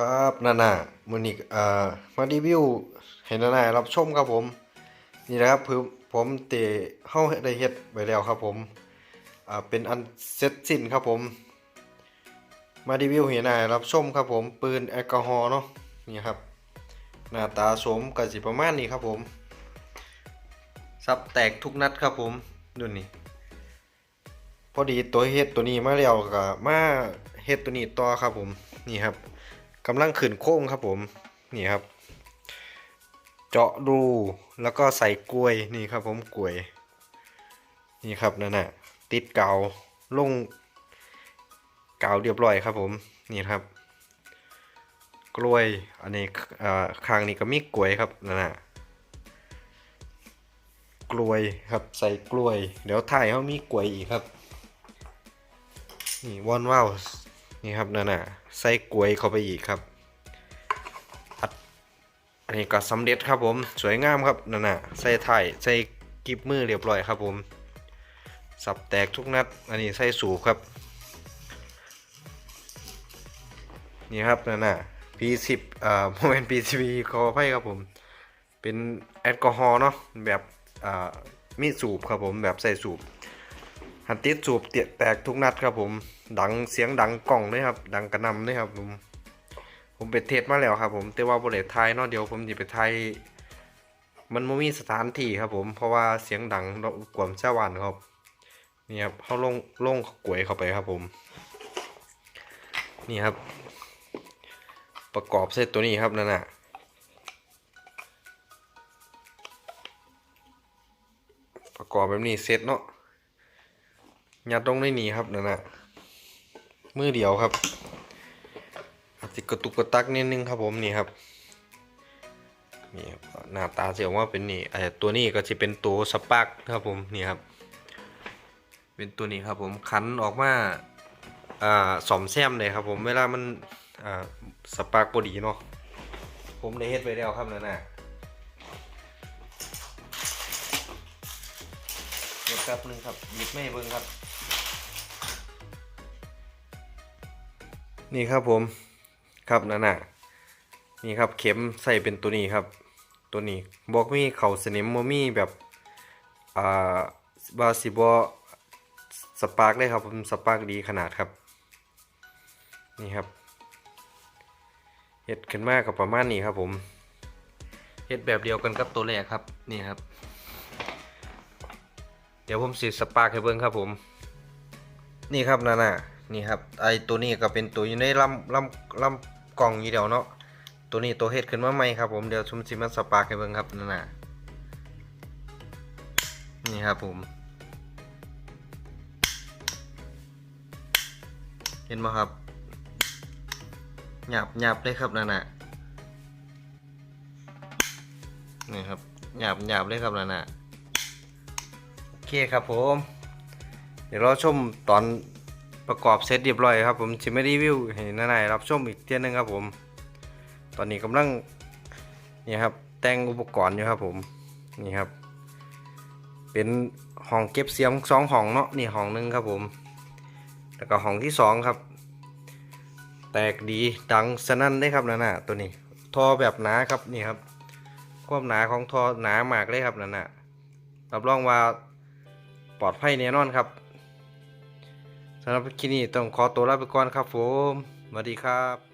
ครับนานามือนี้อ่ามารีวิวให้นานารับชมครับผม นี่นะครับคือผมเตะเฮาได้เฮ็ดไว้แล้วครับผมอ่าเป็นอันเสร็จสิ้นครับผม มารีวิวให้นานารับชมครับผมปืนแอลกอฮอล์เนาะนี่ครับหน้าตาสมก็สิประมาณนี้ครับผมซับแตกทุกนัดครับผมดูนี่พอดีตัวเฮ็ดตัวนี้มาแล้วก็มาเฮ็ดตัวนี้ต่อครับผมนี่ครับ กำลังขึ้นโค้งครับผมนี่ครับ เจาะรูแล้วก็ใส่กล้วยนี่ครับผมกล้วย นี่ครับนั่นน่ะติดเกาลงเกาเรียบร้อยครับผมนี่ครับ กล้วยอันนี้อ่างนี้ก็มีกล้วยครับนั่นน่ะกล้วยครับใส่กล้วย เดี๋ยวถ่ายเขามีกล้วยอีกครับนี่วอนว้าว นี่ครับนั่นน่ะใส่กล้วยเข้าไปอีกครับอัดอันนี้ก็สำเร็จครับผมสวยงามครับนั่นน่ะใส่ถ่ายใส่กิบมือเรียบร้อยครับผม สับแตกทุกนัด อันนี้ใส่สูบครับ นี่ครับนั่นน่ะ P10 อ่าโมเมนต์ PCB ขออภัยครับผม เป็นแอลกอฮอล์เนาะแบบอ่ามีสูบครับผมแบบใส่สูบ หันติดสูบเตียแตกทุกนัดครับผม ดังเสียงดังกล่องเลยครับ ดังกระนำเลยครับผม ผมไปเทสมาแล้วครับ ผม แต่ว่าบริเวณไทยเนาะเดี๋ยวผมจะไปไทยมันไม่มีสถานที่ครับผม เพราะว่าเสียงดังรบกวนชาวบ้านครับ นี่ครับเขาลงลงกลวยเข้าไปครับผม นี่ครับ ประกอบเซตตัวนี้ครับนั่นน่ะประกอบแบบนี้เซตเนาะ ยัดลงในนี้ครับนั่นนะมือเดียวครับอาจจะกระตุกกระตักนิดนึงครับผมนี่ครับนี่ครับหน้าตาเสียว่าเป็นนี่ไอตัวนี้ก็จะเป็นตัวสปาร์กครับผมนี่ครับ เป็นตัวนี้ครับผมคันออกมาอ่าสอมแซมเลยครับผมเวลามันอ่าสปาร์กพอดีเนาะผมได้เฮ็ดไว้แล้วครับนั่นน่ะเดี๋ยวแป๊บนึงครับหยิบไม่เบิ่งครับ นี่ครับผมครับนั่นน่ะนี่ครับเข็มใส่เป็นตัวนี้ครับ ตัวนี้บอกมีเข่าสนิมโมมีแบบอ่าบาสิบอสปาร์กเลยครับผมสปาร์กดีขนาดครับ นี่ครับเฮ็ดขึ้นมากกับประมาณนี้ครับผมเฮ็ดแบบเดียวกันกับตัวแรกครับนี่ครับ เดี๋ยวผมสีสปาร์กให้เบิ่งครับผม นี่ครับนั่นน่ะ นี่ครับไอตัวนี้ก็เป็นตัวอยู่ในลำลำลำกล่องอยู่เดียวเนาะตัวนี้ตัวเฮ็ดขึ้นมาใหม่ครับผมเดี๋ยวชุมสิมาสปาร์กให้เบิ่งครับนั่นน่ะนี่ครับผมเห็นไหมครับหยาบหยาบเลยครับนั่นน่ะนี่ครับหยาบหยาบเลยครับนั่นน่ะโอเคครับผม เดี๋ยวเรอชมตอน ประกอบเสร็จเรียบร้อยครับผมจะไม่รีวิวให้นายรับชมอีกเที่ยนึงครับผม ตอนนี้กำลังนี่ครับแต่งอุปกรณ์อยู่ครับผมนี่ครับ เป็นห้องเก็บเสียงสองห้องเนาะนี่ห้องหนึงครับผม แล้วก็ห้องที่สองครับ แตกดีดังสนั่นได้ครับนั่นน่ะตัวนี้ท่อแบบหนาครับนี่ครับ ความหนาของท่อหนามากเลยครับนั่นน่ะรับรองว่าปลอดภัยแน่นอนครับ สำหรับคลิปนี้ต้องขอตัวลาไปก่อนครับผมสวัสดีครับ